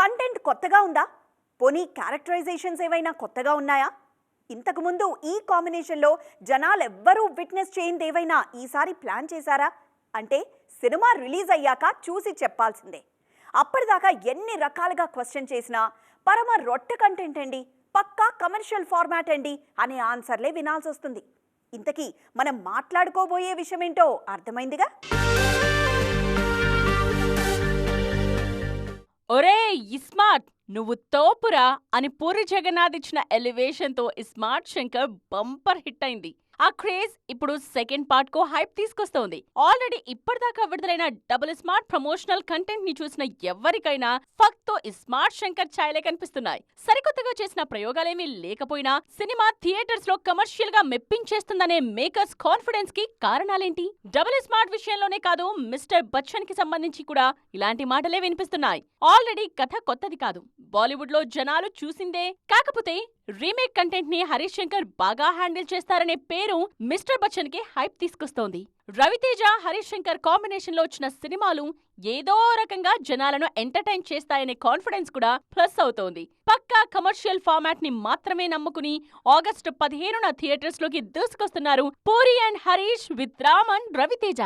Content కొత్తగా ఉందా? పోనీ క్యారెక్టరైజేషన్స్ ఏవైనా కొత్తగా ఉన్నాయా? ఇంతకుముందు ఈ కాంబినేషన్లో జనాలు ఎవ్వరూ విట్నెస్ చేయింది ఏవైనా ఈసారి ప్లాన్ చేశారా? అంటే సినిమా రిలీజ్ అయ్యాక చూసి చెప్పాల్సిందే. అప్పటిదాకా ఎన్ని రకాలుగా క్వశ్చన్ చేసినా పరమ రొట్టె కంటెంట్ అండి పక్కా కమర్షియల్ ఫార్మాట్ అండి అనే ఆన్సర్లే వినాల్సి వస్తుంది ఇంతకీ మనం మాట్లాడుకోబోయే విషయం ఏంటో అర్థమైందిగా? ఒరే ఇస్మార్ట్ నువ్వు తోపురా అని పూరి జగన్నాథ్ ఇచ్చిన ఎలివేషన్తో ఇస్మార్ట్ శంకర్ బంపర్ హిట్ అయింది. ఆ క్రేజ్ ఇప్పుడు సెకండ్ పార్ట్ కో హైప్ తీసుకొస్తోంది. ఆల్రెడీ ఇప్పటిదాకా విడుదలైన డబుల్ స్మార్ట్ ప్రమోషనల్ కంటెంట్ని చూసిన ఎవరికైనా ఫక్తో శంకర్ ఛాయలే కనిపిస్తున్నాయి. సరికొత్తగా చేసిన ప్రయోగాలేమీ లేకపోయినా సినిమా థియేటర్స్లో కమర్షియల్గా మెప్పించేస్తుందనే మేకర్స్ కాన్ఫిడెన్స్కి కారణాలేంటి? డబుల్ స్మార్ట్ విషయంలోనే కాదు మిస్టర్ బచ్చన్కి సంబంధించి కూడా ఇలాంటి మాటలే వినిపిస్తున్నాయి. ఆల్రెడీ కథ కొత్తది కాదు. బాలీవుడ్లో జనాలు చూసిందే. కాకపోతే రీమేక్ కంటెంట్ని హరీష్ శంకర్ బాగా హ్యాండిల్ చేస్తారనే పేరు మిస్టర్ బచ్చన్కి హైప్ తీసుకొస్తోంది. రవితేజ హరీష్ శంకర్ కాంబినేషన్లో వచ్చిన సినిమాలు ఏదో రకంగా జనాలను ఎంటర్టైన్ చేస్తాయనే కాన్ఫిడెన్స్ కూడా ప్లస్ అవుతోంది. పక్కా కమర్షియల్ ఫార్మాట్ని మాత్రమే నమ్ముకుని ఆగస్టు పదిహేనున థియేటర్స్లోకి దూసుకొస్తున్నారు పూరి అండ్ హరీష్ విత్ రామన్ రవితేజ.